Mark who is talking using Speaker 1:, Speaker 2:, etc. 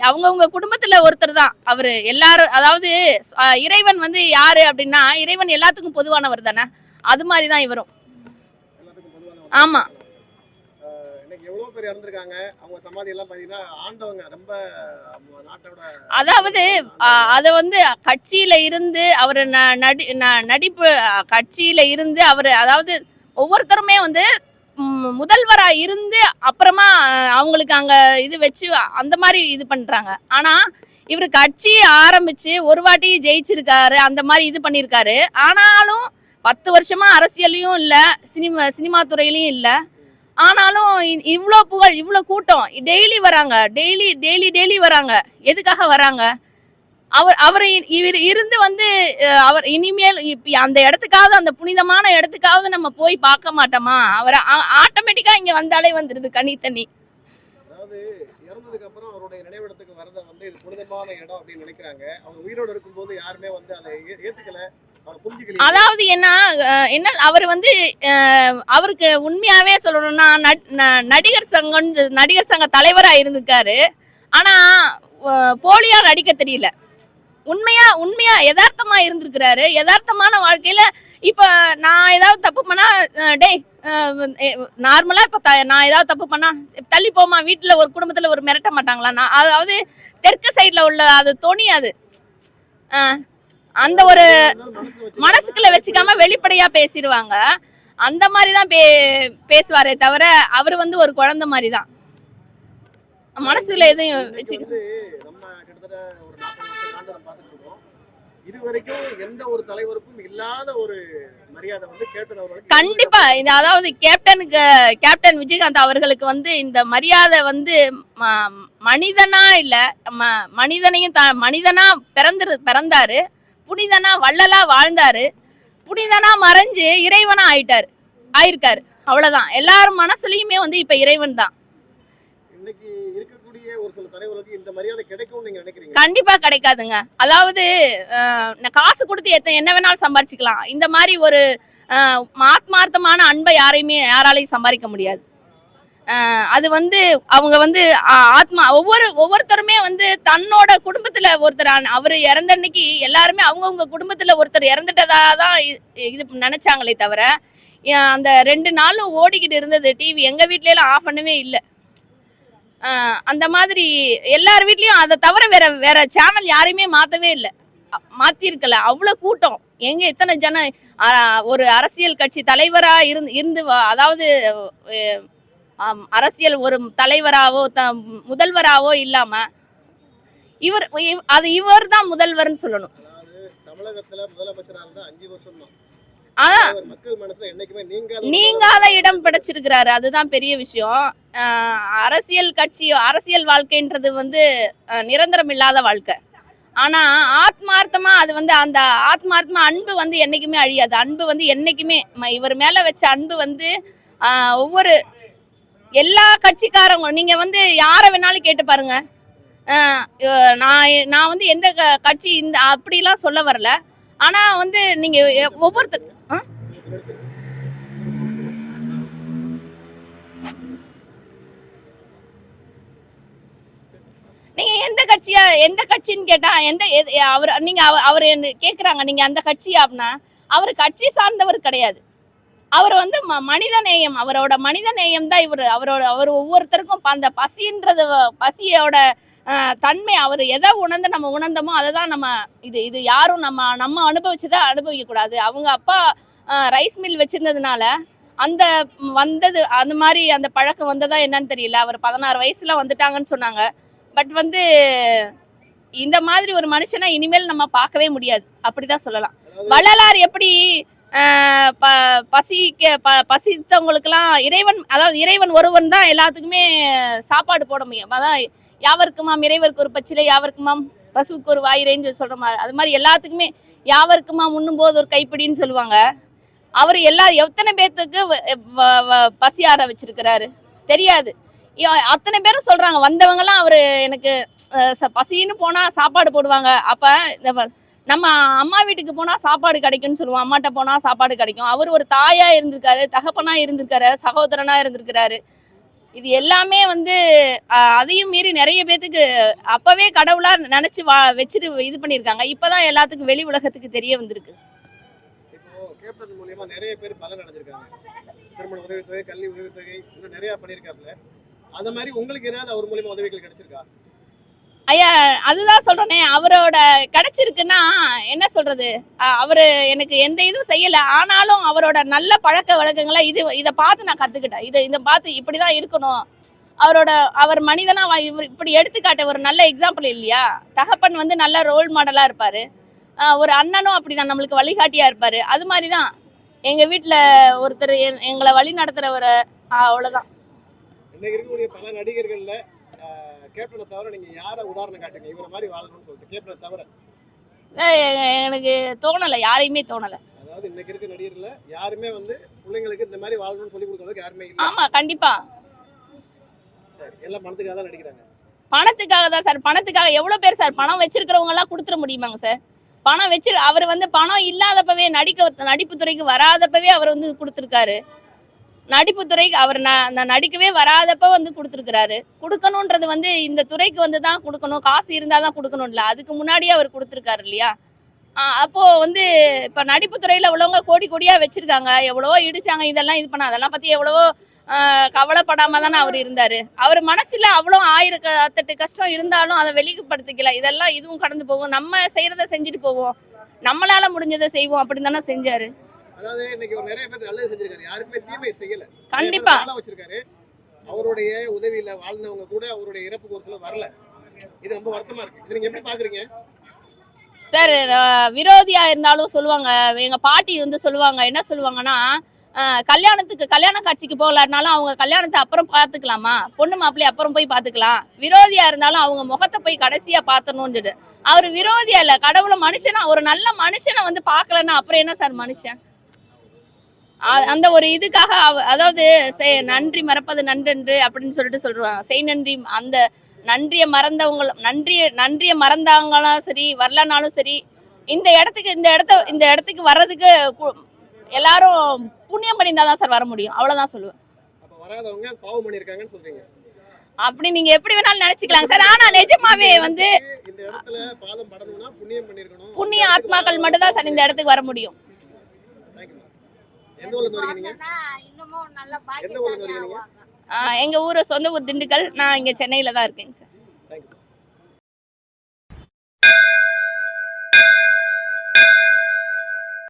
Speaker 1: அவங்கவுங்க குடும்பத்துல ஒருத்தர் தான். அவரு எல்லாரும் அதாவது இறைவன் வந்து யாரு அப்படின்னா இறைவன் எல்லாத்துக்கும் பொதுவானவர் தானே? அது மாதிரி தான் இவரும். ஆமா. அதாவது அத வந்து கட்சியில இருந்து அவர் நடி நடிப்பு கட்சியில இருந்து அவர் அதாவது ஒவ்வொருத்தருமே வந்து முதல்வரா இருந்து அப்புறமா அவங்களுக்கு அங்க இது வச்சு அந்த மாதிரி இது பண்றாங்க. ஆனா இவர் கட்சி ஆரம்பிச்சு ஒரு வாட்டி ஜெயிச்சிருக்காரு அந்த மாதிரி இது பண்ணியிருக்காரு ஆனாலும் பத்து வருஷமா அரசியலையும் இல்ல சினிமா சினிமா துறையிலயும் இல்ல. ஆனாலும் இவ்வளோ புகழ் இவ்வளோ கூட்டம் டெய்லி வராங்க டெய்லி டெய்லி டெய்லி வராங்க. எதுக்காக வராங்க? அவர் அவர் இவர் இருந்து வந்து அவர் இனிமேல் அந்த இடத்துக்காவது அந்த புனிதமான இடத்துக்காவது நம்ம போய் பார்க்க மாட்டோமா? அவர் ஆட்டோமேட்டிக்கா இங்க வந்தாலே வந்துருது கனி தண்ணி.
Speaker 2: அதாவது
Speaker 1: என்ன என்ன அவர் வந்து அவருக்கு உண்மையாவே சொல்லணும்னா நடிகர் சங்கம் நடிகர் சங்க தலைவரா இருந்திருக்காரு. ஆனா போலியா நடிக்க தெரியல. உண்மையா உண்மையா யதார்த்தமா இருந்திருக்கிறாரு. யதார்த்தமான வாழ்க்கையில இப்ப நான் ஏதாவது தப்பு பண்ணா டேய் நார்மலா இப்ப நான் ஏதாவது தப்பு பண்ணா தள்ளி போமா வீட்டுல ஒரு குடும்பத்துல ஒரு மிரட்ட மாட்டாங்களா? நான் அதாவது தெற்கு சைடுல உள்ள அது தொனி அது. அந்த ஒரு மனசுக்குள்ள வச்சுக்காம வெளிப்படையா பேசிடுவாங்க. அந்த மாதிரி தான் பே பேசுவாரே தவிர அவர் வந்து ஒரு குழந்தை மாதிரி தான் மனசுல எதையும் வச்சுக்க
Speaker 2: வந்து ஆண்டு நம்ம பார்த்துட்டு இருக்கோம் இது வரைக்கும் எந்த ஒரு தலைவருக்கும் இல்லாத ஒரு மரியாதை வந்து கேப்டன் அவர்களுக்கு
Speaker 1: கண்டிப்பா. இந்த அதாவது கேப்டனுக்கு கேப்டன் விஜயகாந்த் அவர்களுக்கு வந்து இந்த மரியாதை வந்து ம- மனிதனா இல்ல ம- மனிதனையும் த மனிதனா பிறந்து பிறந்தாரு. புனிதனா வள்ளலா வாழ்ந்தாரு. புனிதனா மறைஞ்சு இறைவனா ஆயிட்டாரு ஆயிருக்காரு. அவ்வளவுதான். எல்லாரும் மனசுலயுமே வந்து இப்ப இறைவன் தான்.
Speaker 2: இன்னைக்கு இருக்கக்கூடிய ஒரு சில தலைவர்களுக்கு இந்த மரியாதை கிடைக்கும் நீங்க நினைக்கிறீங்க?
Speaker 1: கண்டிப்பா கிடைக்காதுங்க. அதாவது நான் காசு கொடுத்து எத்த என்ன வேணாலும் சம்பாரிச்சுக்கலாம். இந்த மாதிரி ஒரு ஆத்மார்த்தமான அன்பை யாரையுமே யாராலையும் சம்பாதிக்க முடியாது. அது வந்து அவங்க வந்து ஆத்மா ஒவ்வொரு ஒவ்வொருத்தருமே வந்து தன்னோட குடும்பத்துல ஒருத்தர் அவர் அவரு இறந்த அன்னைக்கு எல்லாருமே அவங்கவுங்க குடும்பத்துல ஒருத்தர் இறந்துட்டதா தான் இது நினைச்சாங்களே தவிர அந்த ரெண்டு நாளும் ஓடிக்கிட்டு இருந்தது. டிவி எங்க வீட்ல எல்லாம் ஆஃப் பண்ணவே இல்லை. அந்த மாதிரி எல்லார் வீட்லேயும் அதை தவிர வேற வேற சேனல் யாரையுமே மாற்றவே இல்லை. மாற்றிருக்கல அவ்வளோ கூட்டம். எங்கே எத்தனை ஜன ஒரு அரசியல் கட்சி தலைவராக இருந்து இருந்து வ- அதாவது அரசியல் ஒரு தலைவராவோ த முதல்வராவோ இல்லாமல் இவர் இவ்- அது இவர் தான் முதல்வர்னு சொல்லணும்.
Speaker 2: தமிழகத்தில் முதலமைச்சராக இருந்தால் அஞ்சு வருஷம் தான்
Speaker 1: ஆனா நீங்காத இடம் பிடிச்சிருக்கிறாரு. அதுதான் பெரிய விஷயம். அரசியல் கட்சி அரசியல் வாழ்க்கைன்றது வந்து நிரந்தரம் இல்லாத வாழ்க்கை. ஆனா ஆத்மார்த்தமா அது வந்து அந்த ஆத்மார்த்தமா அன்பு வந்து என்னைக்குமே அழியாது. அன்பு வந்து என்னைக்குமே இவர் மேல வச்ச அன்பு வந்து ஒவ்வொரு எல்லா கட்சிக்காரங்க நீங்க வந்து யாரை வேணாலும் கேட்டு பாருங்க. நான் நான் வந்து எந்த கட்சி இந்த அப்படிலாம் சொல்ல வரல. ஆனா வந்து நீங்க ஒவ்வொருத்தர்? நீங்க எந்த கட்சியா எந்த கட்சின்னு கேட்டா எந்த அவர் நீங்க அவர் கேக்குறாங்க நீங்க அந்த கட்சியா அப்படின்னா அவர் கட்சி சார்ந்தவர் கிடையாது. அவர் வந்து ம- மனித நேயம் அவரோட மனித நேயம் தான் இவர். அவரோட அவர் ஒவ்வொருத்தருக்கும் ப- அந்த பசின்றது பசியோட அஹ், தன்மை அவர் எதை உணர்ந்து நம்ம உணர்ந்தோமோ அதை தான் நம்ம இது இது யாரும் நம்ம நம்ம அனுபவிச்சுதான் அனுபவிக்க கூடாது அவங்க அப்பா ரைஸ் மில் வச்சிருந்ததுனால அந்த வந்தது அந்த மாதிரி அந்த பழக்கம் வந்ததா என்னன்னு தெரியல. அவர் பதினாறு வயசுல வந்துட்டாங்கன்னு சொன்னாங்க. பட் வந்து இந்த மாதிரி ஒரு மனுஷனை இனிமேல் நம்ம பார்க்கவே முடியாது. அப்படிதான் சொல்லலாம். வள்ளலார் எப்படி பசிக்க ப பசித்தவங்களுக்கெல்லாம் இறைவன் அதாவது இறைவன் ஒருவன் தான் எல்லாத்துக்குமே சாப்பாடு போட முடியும். அதான் யாவருக்குமாம் இறைவருக்கு ஒரு பச்சிலை யாவருக்குமாம் பசுவுக்கு ஒரு வாயிரைன்னு சொல்லி சொல்ற மாதிரி அது மாதிரி எல்லாத்துக்குமே யாவருக்குமாம் உண்ணும் போது ஒரு கைப்பிடின்னு சொல்லுவாங்க. அவர் எல்லா எத்தனை பேர்த்துக்கு வ- வ- வ- வச்சிருக்கிறாரு? தெரியாது. அத்தனை பேரும் சொல்றாங்க. வந்தவங்கலாம் அவரு எனக்கு ச- பசின்னு போனா சாப்பாடு போடுவாங்க. அப்ப இந்த நம்ம அம்மா வீட்டுக்கு போனா சாப்பாடு கிடைக்கும்னு சொல்லுவோம். அம்மாட்ட போனா சாப்பாடு கிடைக்கும். அவர் ஒரு தாயா இருந்திருக்காரு தகப்பனா இருந்திருக்காரு சகோதரனா இருந்திருக்கிறாரு. இது எல்லாமே வந்து அதையும் மீறி நிறைய பேத்துக்கு அப்பவே கடவுளா நினைச்சு வா வச்சுட்டு இது பண்ணியிருக்காங்க. இப்பதான் எல்லாத்துக்கும் வெளி உலகத்துக்கு தெரிய வந்திருக்கு.
Speaker 2: இப்போ கேப்டன் மூலியமா நிறைய பேர் பலன் அடைஞ்சிருக்காங்க. திருமண உதவித்தொகை கல்வி உதவித்தொகை இன்னும் நிறைய பண்ணியிருக்காப்புல. அந்த மாதிரி உங்களுக்கு ஏதாவது அவர் மூலியமா உதவிகள் கிடைச்சிருக்கா?
Speaker 1: ஐயா அதுதான் சொல்றேனே அவரோட கிடைச்சிருக்குன்னா என்ன சொல்றது? அவரு எனக்கு எந்த இதுவும் செய்யல. ஆனாலும் அவரோட நல்ல பழக்க வழக்கங்களை இது இதை பார்த்து நான் கத்துக்கிட்டேன். இதை இதை பார்த்து இப்படிதான் இருக்கணும். அவரோட அவர் மனிதனா இவர் இப்படி எடுத்துக்காட்ட ஒரு நல்ல எக்ஸாம்பிள் இல்லையா? தகப்பன் வந்து நல்ல ரோல் மாடலா இருப்பாரு. ஒரு அண்ணனும் அப்படிதான். நம்மளுக்கு வழிகாட்டியா இருப்பாரு. அது மாதிரி தான் எங்க வீட்டுல ஒருத்தர் எங்களை வழி நடத்துறவர் அவ்வளவுதான்.
Speaker 2: இன்னைக்கு இருக்கக்கூடிய பல நடிகர்கள்ல கேப்டனை தவிர நீங்க யார உதாரணம் காட்டுங்க? இவரை மாதிரி வாழணும்னு சொல்லிட்டு கேப்டனை தவிர.
Speaker 1: எனக்கு தோணலை. யாரையுமே தோணலை.
Speaker 2: அதாவது இன்னைக்கு இருக்க நடிகர்ல யாருமே வந்து பிள்ளைங்களுக்கு இந்த மாதிரி வாழணும்னு சொல்லி கொடுக்க அளவுக்கு யாருமே இல்லை.
Speaker 1: ஆமா கண்டிப்பா.
Speaker 2: சரி, எல்லாம் பணத்துக்காக தான் நடிக்கிறாங்க.
Speaker 1: பணத்துக்காக தான் சார். பணத்துக்காக எவ்வளவு பேர் சார்? பணம் வச்சிருக்கிறவங்க எல்லாம் கொடுத்துட முடியுமாங்க சார்? பணம் வச்சு அவர் வந்து பணம் இல்லாதப்பவே நடிக்க நடிப்பு துறைக்கு வராதப்பவே அவர் வந்து கொடுத்துருக்காரு. நடிப்பு துறைக்கு அவர் நான் நடிக்கவே வராதப்ப வந்து கொடுத்துருக்கிறாரு. கொடுக்கணுன்றது வந்து இந்த துறைக்கு வந்து தான் கொடுக்கணும். காசு இருந்தால் தான் கொடுக்கணும்ல. அதுக்கு முன்னாடியே அவர் கொடுத்துருக்காரு இல்லையா? அப்போ வந்து இப்போ நடிப்பு துறையில உள்ளவங்க கோடி கோடியா வச்சிருக்காங்க. எவ்வளவோ இடிச்சாங்க இதெல்லாம் இது பண்ண அதெல்லாம் பத்தி எவ்வளவோ கவலைப்படாம தானே அவர் இருந்தாரு. அவர் மனசுல அவ்வளோ ஆயிரத்தெட்டு கஷ்டம் இருந்தாலும் அதை வெளிப்படுத்திக்கல. இதெல்லாம் இதுவும் கடந்து போகும். நம்ம செய்யறத செஞ்சுட்டு போவோம். நம்மளால முடிஞ்சதை செய்வோம். அப்படின்னு தானே செஞ்சாரு கண்டிப்பா.
Speaker 2: அவருடைய உதவியில வாழ்ந்தவங்க கூட அவருடைய இறப்புக்கு ஒரு வரல. இது ரொம்ப வருத்தமா இருக்கு. இது நீங்க எப்படி பாக்குறீங்க?
Speaker 1: சார் விரோதியா இருந்தாலும் சொல்லுவாங்க. எங்க பாட்டி வந்து சொல்லுவாங்க. என்ன சொல்லுவாங்கன்னா கல்யாணத்துக்கு கல்யாண காட்சிக்கு போகலான்னாலும் அவங்க கல்யாணத்தை அப்புறம் பார்த்துக்கலாமா? பொண்ணு மாப்பிள்ளை அப்புறம் போய் பார்த்துக்கலாம். விரோதியா இருந்தாலும் அவங்க முகத்தை போய் கடைசியா பார்த்தணும்னு அவர் விரோதியா இல்ல கடவுளை மனுஷனா ஒரு நல்ல மனுஷனை வந்து பார்க்கலன்னா அப்புறம் என்ன சார் மனுஷன்? அந்த ஒரு இதுக்காக அவ- அதாவது நன்றி மறப்பது நன்றன்று அப்படின்னு சொல்லிட்டு சொல்றாங்க செய் நன்றி அந்த நன்றியை மறந்தவங்க நன்றிய நன்றியை மறந்தாங்களும் சரி வரலனாலும் சரி இந்த இடத்துக்கு இந்த இடத்த இந்த இடத்துக்கு வர்றதுக்கு எல்லாரும் புண்ணியம் பண்ணியிருந்தா தான் சார் வர முடியும். அவ்வளவுதான் சொல்லுவேன்.
Speaker 2: அப்ப வராதவங்க பாவம் பண்ணிருக்காங்கன்னு சொல்றீங்க.
Speaker 1: அப்படி நீங்க எப்படி வேணாலும் நினைச்சுக்கலாம் சார். ஆனா நிஜமாவே வந்து
Speaker 2: இந்த இடத்துல பாதம் படணும்னா புண்ணியம் பண்ணிருக்கணும்
Speaker 1: புண்ணிய ஆத்மாக்கள் மட்டும் தான் சார் இந்த இடத்துக்கு வர முடியும்.
Speaker 2: எந்த ஊர்ல இருந்து வரீங்க நீங்க? எங்கள்
Speaker 1: ஆஹ் எங்க ஊர் சொந்த ஊர் திண்டுக்கல். நான் இங்க சென்னையில தான் இருக்கேங்க சார்.